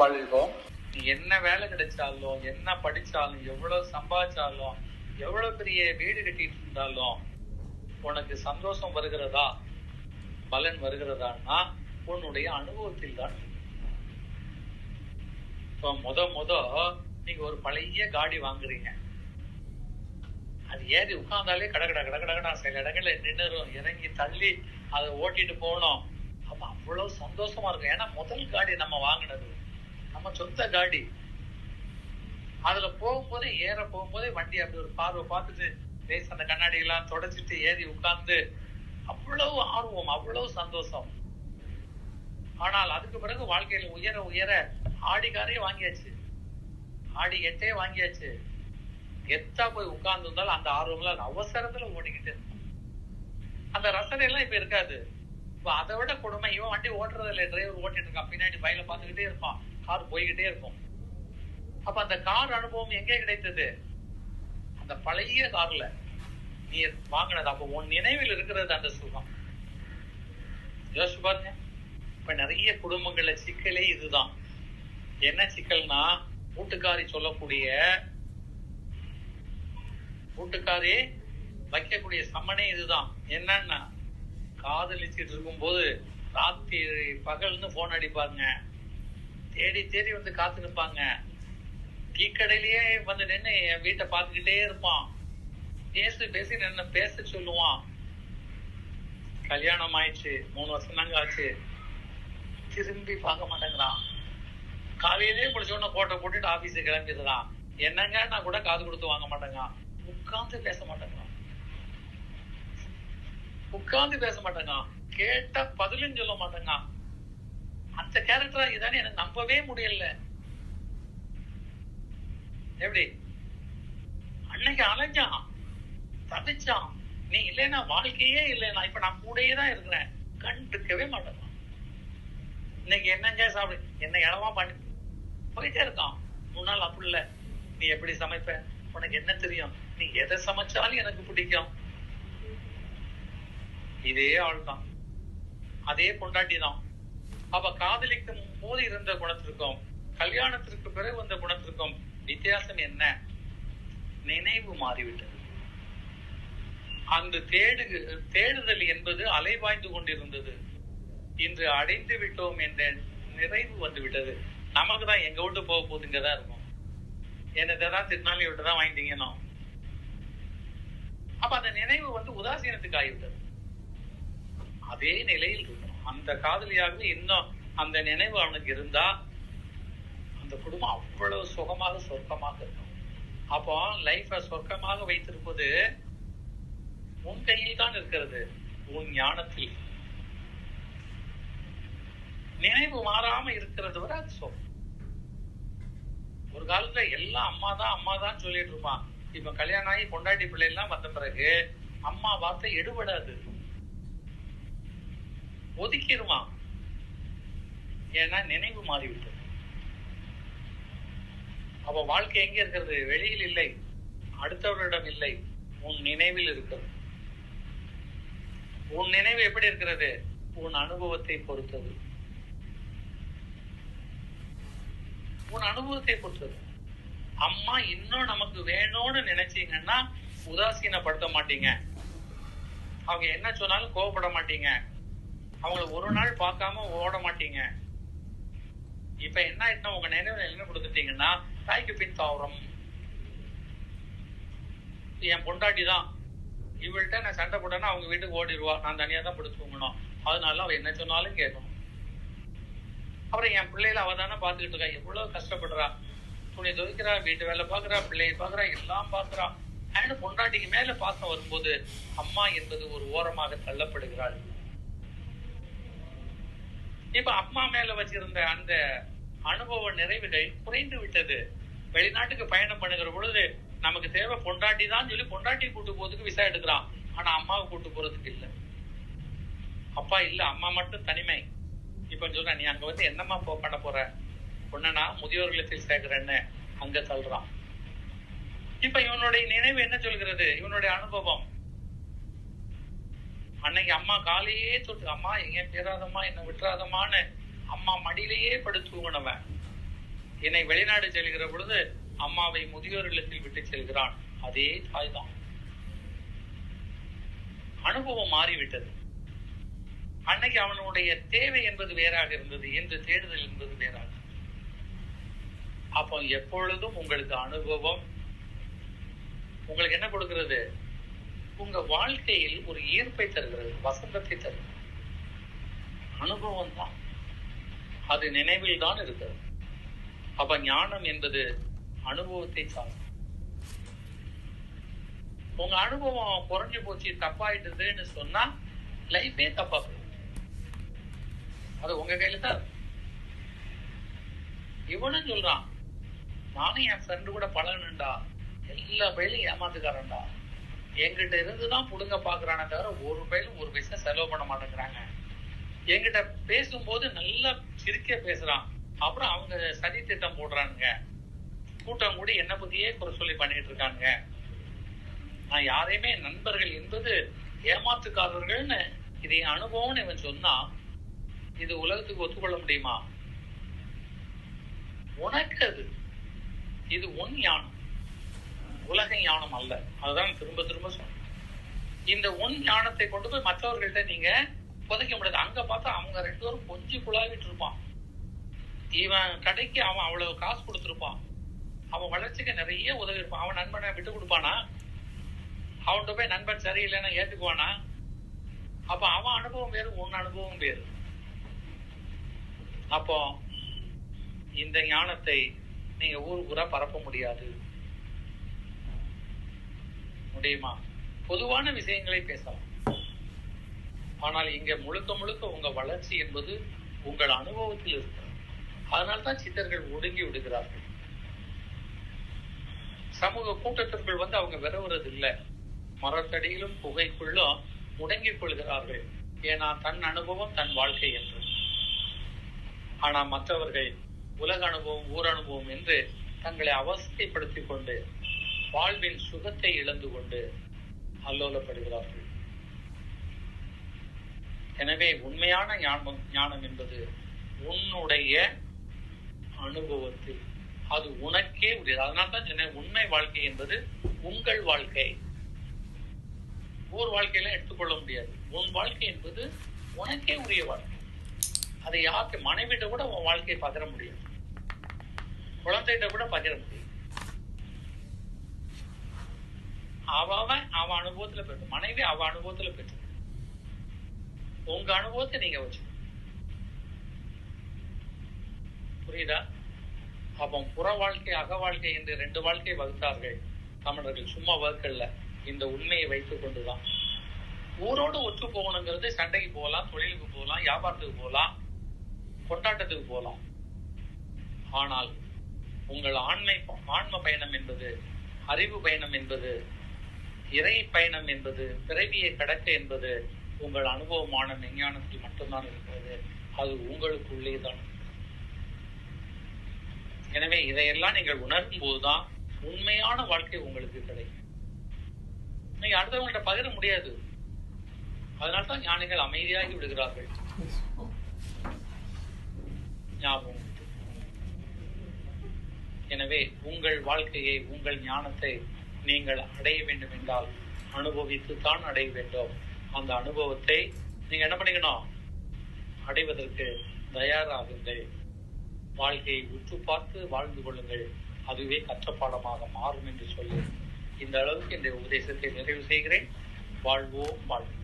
வாழ்வோம். நீ என்ன வேலை கிடைச்சாலும் என்ன படிச்சாலும் எவ்வளவு சம்பாதிச்சாலும் எவ்வளவு பெரிய வீடு கட்டிட்டு இருந்தாலும் உனக்கு சந்தோஷம் வருகிறதா? பலன் வருகிறதான்னா உன்னுடைய அனுபவத்தில் தான் இப்போ முத முத நீங்க ஒரு பழைய காடி வாங்குறீங்க. அது ஏறி உட்கார்ந்தாலே கடகட கட கட சில இடங்கள்ல நின்னுரும் இறங்கி தள்ளி அதை ஓட்டிட்டு போகணும். அப்ப அவ்வளவு சந்தோஷமா இருக்கும். ஏன்னா முதல் காடி நம்ம வாங்கினது நம்ம சொந்த காடி. அதுல போகும்போதே ஏற போகும்போதே வண்டி அப்படி ஒரு பார்வை பார்த்துட்டு லேஸ் அந்த கண்ணாடி எல்லாம் தொடச்சிட்டு ஏறி உட்கார்ந்து அவ்வளவு ஆர்வம் அவ்வளவு சந்தோஷம். ஆனால் அதுக்கு பிறகு வாழ்க்கையில உயர உயர ஆடி வாங்கியாச்சு. ஆடி எட்டே வாங்கியாச்சு. எத்தா போய் உட்கார்ந்து இருந்தாலும் அந்த ஆர்வம்ல அவசரத்துல ஓடிக்கிட்டு அந்த ரசனை எல்லாம் இப்ப இருக்காது. இப்ப அதை விட கொடுமை இவன் வண்டி ஓட்டுறது இல்லை டிரைவர் ஓட்டிட்டு இருக்கான் பின்னாடி பயில பார்த்துக்கிட்டே இருப்பான். கார் போய்கிட்டே இருக்கும். அப்ப அந்த கார் அனுபவம் எங்கே கிடைத்தது? அந்த பழைய கார்ல நீ வாங்கினது. அப்ப உன் நினைவில் இருக்கிறது அந்த சுகம். யோசிச்சு பாருங்க. இப்ப நிறைய குடும்பங்கள்ல சிக்கலே இதுதான். என்ன சிக்கல்னா கூட்டுக்காரி சொல்லக்கூடிய கூட்டுக்காரி வைக்கக்கூடிய சம்மனே இதுதான். என்னன்னா காதலிச்சிட்டு இருக்கும்போது ராத்திரி பகல்னு போன் அடிப்பாருங்க. தேடி தேடி வந்து காத்து நிற்பாங்க. டீ கடையிலேயே வந்து நின்று என் வீட்டை பார்த்துக்கிட்டே இருப்பான். பேசி பேசி நின்று பேச சொல்லுவான். கல்யாணம் ஆயிடுச்சு. மூணு வருஷம் தாங்க ஆச்சு. திரும்பி பார்க்க மாட்டேங்கிறான். காலையிலேயே குடிச்ச உடனே கோட்டை போட்டுட்டு ஆபீஸ் கிளம்பிடுறான். என்னங்க? நான் கூட காது கொடுத்து வாங்க மாட்டேங்கான் உட்கார்ந்து பேச மாட்டேங்கிறான். உட்கார்ந்து பேச மாட்டேங்க கேட்ட பதிலும் சொல்ல மாட்டேங்க அந்த கேரக்டரா இதானே எனக்கு நம்பவே முடியல. எப்படி? அன்னைக்கு அலைஞ்சான். தவிச்சான் நீ இல்லைன்னா வாழ்க்கையே இல்லைனா இப்ப நான் கூடயே தான் இருக்கிறேன். கண்டுக்கவே மாட்டேன். இன்னைக்கு என்னங்க சாப்பிடு என்ன இடமா பண்ணி. போயிட்டே இருக்கான். முன்னால் அப்படி இல்ல. நீ எப்படி சமைப்ப? உனக்கு என்ன தெரியும்? நீ எதை சமைச்சாலும் எனக்கு பிடிக்கும். இதே ஆள் தான் அதே பொண்டாட்டி தான் அவ காதலிக்கும் போது இருந்த குணத்திற்கும் கல்யாணத்திற்கு பிறகு வந்த குணத்திற்கும் வித்தியாசம் என்ன? நினைவு மாறிவிட்டது. அந்த தேடு தேடுதல் என்பது அலைவாய்ந்து கொண்டிருந்தது. இன்று அடைந்து விட்டோம் என்ற நிறைவு வந்து விட்டது நமக்கு தான் எங்க விட்டு போக போகுது இங்கதான் இருக்கும் என்னதான் திருநாளி விட்டு தான் வாங்கிட்டீங்கன்னா? அப்ப அந்த நினைவு வந்து உதாசீனத்துக்கு ஆகிவிட்டது. அதே நிலையில் இருக்கும். அந்த காதலியாகவே இன்னும் அந்த நினைவு அவனுக்கு இருந்தா அந்த குடும்பம் அவ்வளவு சுகமாக சொர்க்கமாக இருக்கும். அப்போ லைஃப சொர்க்கமாக வைத்திருப்பது உன் கையில் தான் இருக்கிறது உன் ஞானத்தில். நினைவு மாறாம இருக்கிறது வரை அது சொல் ஒரு காலத்துல எல்லாம் அம்மா தான் அம்மா தான் சொல்லிட்டு இருப்பான். இப்ப கல்யாணம் ஆகி பொண்டாட்டி பிள்ளை எல்லாம் வந்த பிறகு அம்மா வார்த்தை எடுபடாது. ஒதுக்கிடுவான். ஏன்னா நினைவு மாறிவிட்டது. அப்ப வாழ்க்கை எங்க இருக்கிறது? வெளியில் இல்லை. அடுத்தவர்களிடம் இல்லை. உன் நினைவில் இருக்கிறது. உன் நினைவு எப்படி இருக்கிறது? உன் அனுபவத்தை பொறுத்தது. உன் அனுபவத்தை பொறுத்தது. அம்மா இன்னும் நமக்கு வேணும்னு நினைச்சீங்கன்னா உதாசீனப்படுத்த மாட்டீங்க. அவங்க என்ன சொன்னாலும் கோவப்பட மாட்டீங்க. அவங்கள ஒரு நாள் பார்க்காம ஓட மாட்டீங்க. இப்ப என்ன ஆயிட்டுனா உங்க நினைவுல என்ன கொடுத்துட்டீங்கன்னா தாய்க்கு பின் தாவரம். என் பொண்டாட்டி தான். இவள்கிட்ட நான் சண்டை போட்டேன்னா அவங்க வீட்டுக்கு ஓடிடுவா நான் தனியா தான் பிடிச்சு தூங்கணும். அதனால அவ என்ன சொன்னாலும் கேட்கணும் அப்புறம் என் பிள்ளையில அவ தானே பாத்துக்கிட்டு இருக்கா. எவ்வளவு கஷ்டப்படுறா. துணி துவைக்கிறா வீட்டு வேலை பாக்குறா பிள்ளையை பாக்குறா எல்லாம் பாக்குறா அண்ட் பொண்டாட்டிக்கு மேல பாசம் வரும்போது அம்மா என்பது ஒரு ஓரமாக தள்ளப்படுகிறாள். இப்ப அம்மா மேல வச்சிருந்த அந்த அனுபவ நிறைவுகள் குறைந்து விட்டது. வெளிநாட்டுக்கு பயணம் பண்ணுகிற பொழுது நமக்கு தேவை பொண்டாட்டி தான் சொல்லி பொண்டாட்டி கூட்டு போறதுக்கு விசா எடுக்கிறான். ஆனா அம்மாவை கூட்டு போறதுக்கு இல்ல. அப்பா இல்ல அம்மா மட்டும் தனிமை. இப்ப சொல்ற நீ அங்க வந்து என்னம்மா போ பண்ண போற? பொண்ணனா முதியோர் இல்லத்தில் சேர்க்கிறேன்னு அங்க சொல்றான். இப்ப இவனுடைய நினைவு என்ன சொல்கிறது? இவனுடைய அனுபவம். அன்னைக்கு அம்மா காலையே தொட்டு அம்மா எங்க பேராதம்மா என்ன விட்டுறாதம்மான்னு அம்மா மடியிலேயே படுத்து தூங்கினவன். என்னை வெளிநாடு செல்கிற பொழுது அம்மாவை முதியோர் இல்லத்தில் விட்டு செல்கிறான். அதே தாய் தான் அனுபவம் மாறிவிட்டது. அன்னைக்கு அவனுடைய தேவை என்பது வேறாக இருந்தது. என்று தேடுதல் என்பது வேறாக அப்போ எப்பொழுதும் உங்களுக்கு அனுபவம் உங்களுக்கு என்ன கொடுக்கிறது? உங்க வாழ்க்கையில் ஒரு ஈர்ப்பை தருகிறது வசந்தத்தை தருகிறது. அனுபவம் தான் அது நினைவில் தான் இருக்கிறது. அப்ப ஞானம் என்பது அனுபவத்தை சார்ந்தது உங்க அனுபவம் குறைஞ்சு போச்சு தப்பாயிட்டதுன்னு சொன்னா லைஃபே தப்பா போயிடும் அது உங்க கையில தான் இவனும் சொல்றான் நானும் என் ஃப்ரெண்டு கூட பழகணுண்டா எல்லா பயிலும் ஏமாத்துக்காரன்டா. என்கிட்ட இருந்துதான் புடுங்க பாக்குறானே தவிர ஒரு பயிலும் ஒரு பைசா செலவு பண்ண மாட்டேங்கிறாங்க. எங்கிட்ட பேசும்போது நல்லா சிரிக்க பேசுறான். அப்புறம் அவங்க சதி திட்டம் போடுறானுங்க. கூட்டம் கூட என்ன பத்தியே குறை சொல்லி பண்ணிட்டு இருக்கானுங்க நான் யாரையுமே நண்பர்கள் என்பது ஏமாத்துக்காரர்கள்னு இது என் அனுபவம்னு இவன் சொன்னா இது உலகத்துக்கு ஒத்துக்கொள்ள முடியுமா? உனக்கு அது. இது உன் ஞானம் உலக ஞானம் அல்ல. அதுதான் திரும்ப திரும்ப சொன்னேன். இந்த உன் ஞானத்தை கொண்டு போய் மற்றவர்கள்ட்ட நீங்க புதைக்க முடியாது. அங்க பார்த்தா அவங்க ரெண்டு பேரும் கொஞ்சம் குழாவிட்டு இருப்பான். இவன் கடைக்கு அவன் அவ்வளவு காசு கொடுத்துருப்பான். அவன் வளர்ச்சிக்கு நிறைய உதவி இருப்பான். அவன் நண்பனை விட்டு கொடுப்பானா? அவன்கிட்ட போய் நண்பன் சரியில்லைன்னா ஏத்துக்குவானா? அப்ப அவன் அனுபவம் வேறு உன் அனுபவம் வேறு. அப்போ இந்த ஞானத்தை நீங்க ஊர் ஊரா பரப்ப முடியாது. முடியுமா? பொதுவான விஷயங்களை பேசலாம். ஆனால் இங்க முழுக்க முழுக்க உங்க வளர்ச்சி என்பது உங்கள் அனுபவத்தில் இருக்கிறது. அதனால்தான் சித்தர்கள் ஒடுங்கி விடுகிறார்கள். சமூக கூட்டத்திற்குள் வந்து அவங்க விரவுறது இல்லை மரத்தடியிலும் புகைக்குள்ளும் முடங்கிக் கொள்கிறார்கள். ஏன்னா தன் அனுபவம் தன் வாழ்க்கை என்று. ஆனா மற்றவர்கள் உலக அனுபவம் ஊர் அனுபவம் என்று தங்களை அவஸ்தைப்படுத்திக் கொண்டு வாழ்வின் சுகத்தை இழந்து கொண்டு அல்லோலப்படுகிறார்கள். எனவே உண்மையான ஞானம் ஞானம் என்பது உன்னுடைய அனுபவத்தில். அது உனக்கே உரியது. அதனால தான் சொன்னேன் உண்மை வாழ்க்கை என்பது உங்கள் வாழ்க்கை. ஊர் வாழ்க்கையெல்லாம் எடுத்துக்கொள்ள முடியாது. உன் வாழ்க்கை என்பது உனக்கே உரிய வாழ்க்கை. அதை யாருக்கு மனைவிட்ட கூட உன் வாழ்க்கையை பகிர முடியும் குழந்தைகிட்ட கூட பகிர முடியும் அவன் அவன் அனுபவத்துல பெற்று மனைவி அவ அனுபவத்துல பெற்று உங்க அனுபவத்தை நீங்க வச்சு புரியுதா? அவன் புற வாழ்க்கை அக வாழ்க்கை என்று ரெண்டு வாழ்க்கை வகுத்தார்கள். தமிழர்கள் சும்மா வகுக்கல்ல இந்த உண்மையை வைத்துக் கொண்டுதான். ஊரோடு ஒத்து போகணுங்கிறது சண்டைக்கு போகலாம் தொழிலுக்கு போகலாம் வியாபாரத்துக்கு போகலாம் கொண்டாட்டத்துக்கு போகலாம். ஆனால் உங்கள் ஆண்மை ஆன்ம பயணம் என்பது அறிவு பயணம் என்பது இறை பயணம் என்பது பிறவியை கடக்க என்பது உங்கள் அனுபவமான விஞ்ஞானத்தில் மட்டும்தான் இருக்கிறது. அது உங்களுக்குள்ளே தான். எனவே இதையெல்லாம் நீங்கள் உணரும் போதுதான் உண்மையான வாழ்க்கை உங்களுக்கு கிடைக்கும். நீங்க அடுத்தவங்கள்ட்ட பகிர முடியாது. அதனால்தான் ஞானிகள் அமைதியாகி விடுகிறார்கள். ஞாபகம் எனவே உங்கள் வாழ்க்கையை உங்கள் ஞானத்தை நீங்கள் அடைய வேண்டும் என்றால் அனுபவித்து தான் அடைய வேண்டும். அந்த அனுபவத்தை நீங்க என்ன பண்ணிக்கணும்? அடைவதற்கு தயாராகுங்கள். வாழ்க்கையை உற்று பார்த்து வாழ்ந்து கொள்ளுங்கள். அதுவே கற்றப்பாடமாக மாறும் என்று சொல்லி இந்த அளவுக்கு இந்த உபதேசத்தை நிறைவு செய்கிறேன். வாழ்வோம் வாழ்வோம்